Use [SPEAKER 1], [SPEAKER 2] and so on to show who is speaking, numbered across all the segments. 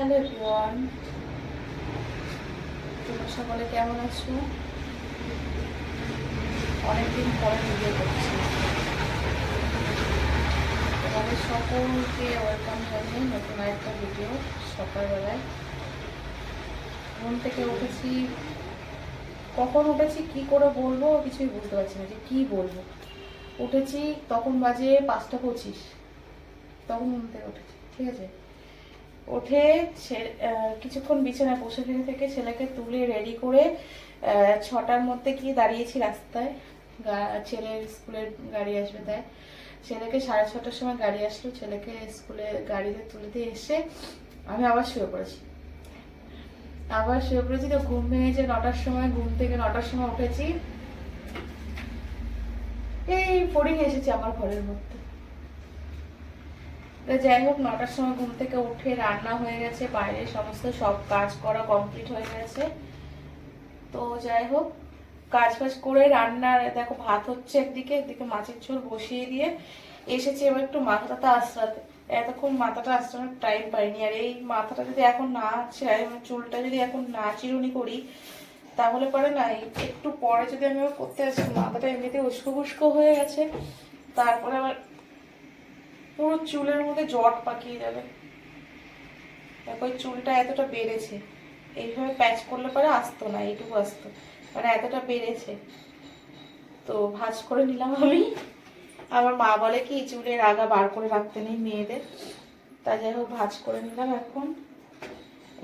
[SPEAKER 1] Hello everyone. তোমরা সকলে কেমন আছো? অনেকদিন পরে ভিডিও করছি। তোমাদের সকলকে ওয়েলকাম জানিয়ে নতুন আরেকটা ভিডিও সকালবেলায়। ঘুম থেকে উঠেছি। কখন উঠেছি, কি করে বলব কিছুই বুঝতে পারছি না যে কি বলব। উঠেছি, তখন বাজে পাঁচটা পঁচিশ। তখন ঘুম থেকে উঠেছি, ঠিক আছে? ছে- কিছুক্ষণ বিছানায় বসে থেকে থেকে ছেলেকে তুলে রেডি করে ছটার মধ্যে গিয়ে দাঁড়িয়েছি রাস্তায়। ছেলের স্কুলের গাড়ি আসবে তাই। ছেলেকে সাড়ে ছটার সময় গাড়ি আসলো, ছেলেকে স্কুলে গাড়িতে তুলে দিয়ে এসে আমি আবার শুয়ে পড়েছি। আবার শুয়ে পড়েছি তো ঘুম ভেঙেছে নটার সময়, ঘুম থেকে নটার সময় উঠেছি। এই ফড়িং এসেছি আমার ঘরের মধ্যে। যাই হোক, নটার সময় ঘুম থেকে উঠে রান্না হয়ে গেছে, বাইরে সমস্ত সব কাজ করা কমপ্লিট হয়ে গেছে। তো যাই হোক, কাজ বাজ করে রান্নার, দেখো ভাত হচ্ছে একদিকে একদিকে মাছের ঝোল বসিয়ে দিয়ে এসেছি এবার একটু মাথাটা আশ্রাতে। এতক্ষণ মাথাটা আশ্রানোর টাইম পাইনি। আর এই মাথাটা যদি এখন না চুলটা যদি এখন না চিরুনি করি, তাহলে পরে না একটু পরে যদি আমি করতে আসি, মাথাটা এমনিতে উস্কো ফুস্কো হয়ে গেছে। তারপরে আবার পুরো চুলের মধ্যে জট পাকিয়ে যাবে। দেখো ওই চুলটা এতটা বেড়েছে, এইভাবে প্যাচ করলে পরে আসতো না, এইটুকু আসতো। মানে এতটা বেড়েছে। তো ভাজ করে নিলাম আমি। আমার মা বলে কি চুলের আগা বার করে রাখতে নেই মেয়েদের। তা যাই হোক, ভাজ করে নিলাম এখন।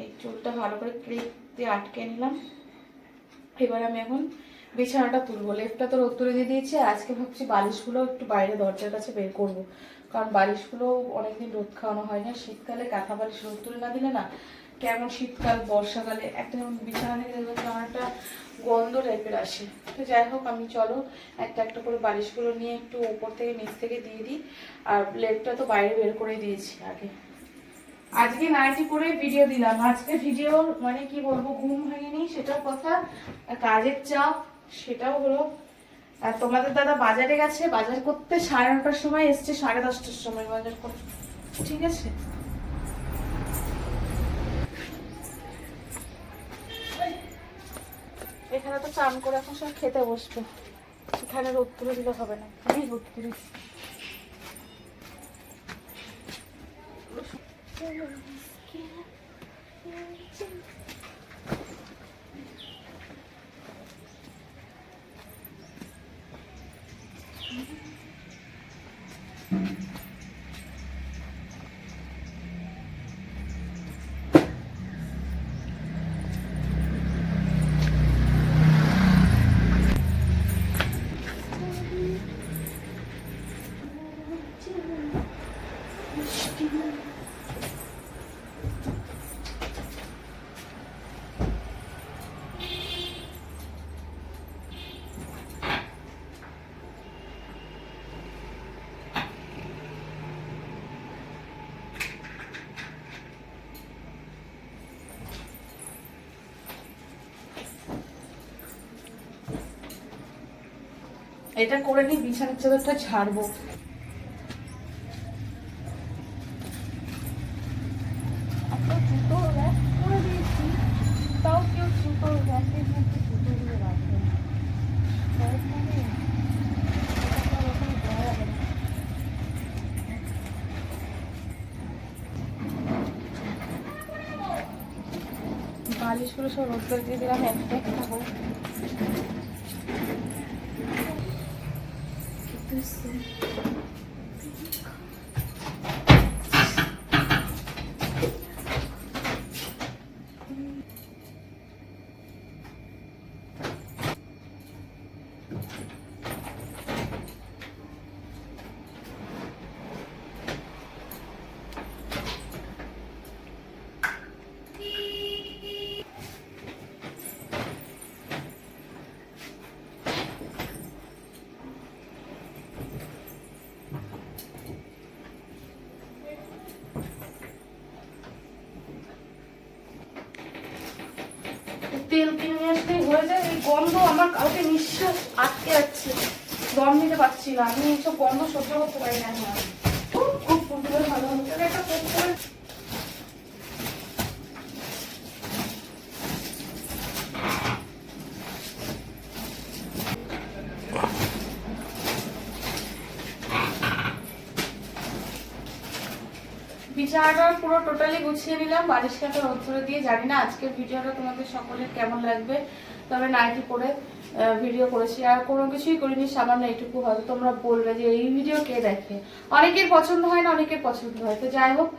[SPEAKER 1] এই চুলটা ভালো করে ক্লিপ দিয়ে আটকে নিলাম। এবার আমি এখন বিছানাটা তুলবো লেপটা তো রোদ্দুরে দিয়ে দিয়েছি আজকে ভাবছি বালিশগুলো একটু বাইরে দরজার কাছে বের করব। কারণ বালিশগুলো অনেকদিন রোদ খাওয়ানো হয় না, শীতকালে কাঁথা বালিশ রোদ্দুরে না দিলে না কেমন শীতকাল, বর্ষাকালে একটা বিছানা থেকে দেখবে কেমন একটা গন্ধ টাইপের আসে। তো যাই হোক, আমি চলো একটা একটা করে বালিশগুলো নিয়ে একটু উপর থেকে নিচ থেকে দিয়ে দিই, আর লেপটা তো বাইরে বের করে দিয়েছি আগে। আজকে নাইটি করে ভিডিও দিলাম। আজকে ভিডিও মানে কি বলব, ঘুম ভাঙেনি সেটাও কথা। কাজের চাপ সেটাও হলো আর তোমাদের দাদা বাজারে গেছে, বাজার করতে সাড়ে নটার সময় এসছে, সাড়ে দশটার সময় বাজার করতে। ঠিক আছে? এখানে তো চান করে এখন সব খেতে বসবে। এখানে রোদ তুলে দিলে হবে না খুবই রোদ তুলে এটা করে নিই বিছানার চাদরটা ছাড়বো জুতো র্যাক করে দিয়েছি তাও কেউ জুতো র্যাকের মধ্যে জুতো দিয়ে রাখে না তাই মানে এটা তো আর ওখানে দেওয়া যাবে না। বালিশগুলো সব রোদ্দুর দিয়ে দিলাম একটা একটা হোক তেল কিনে নিয়ে হয়ে যায়। এই গন্ধ আমার কাউকে নিঃশ্বাস আটকে যাচ্ছে দম নিতে পারছি না। আমি এইসব গন্ধ সহ্য করতে পারি না খুব খুব ভালো হচ্ছে। একটা বিছানাটা পুরো টোটালি গুছিয়ে নিলাম, বালিশ কাটা রোদ্রে দিয়ে, জানি না আজকের ভিডিওটা তোমাদের সকলের কেমন লাগবে, তবে নাইটি পরে ভিডিও করেছি। আর কোনো কিছুই করিনি, সামান্য এইটুকু হয়তো তোমরা বলবে যে এই ভিডিও কে দেখে। অনেকের পছন্দ হয় না, অনেকের পছন্দ হয়। তো যাই হোক,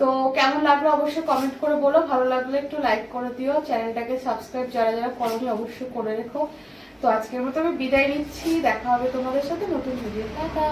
[SPEAKER 1] তো কেমন লাগল অবশ্যই কমেন্ট করে বলো। ভালো লাগলে একটু লাইক করে দিও। চ্যানেলটাকে সাবস্ক্রাইব যারা যারা করোনি, অবশ্যই করে রেখো। তো আজকের মতো আমি বিদায় নিচ্ছি। দেখা হবে তোমাদের সাথে নতুন ভিডিও টাটা!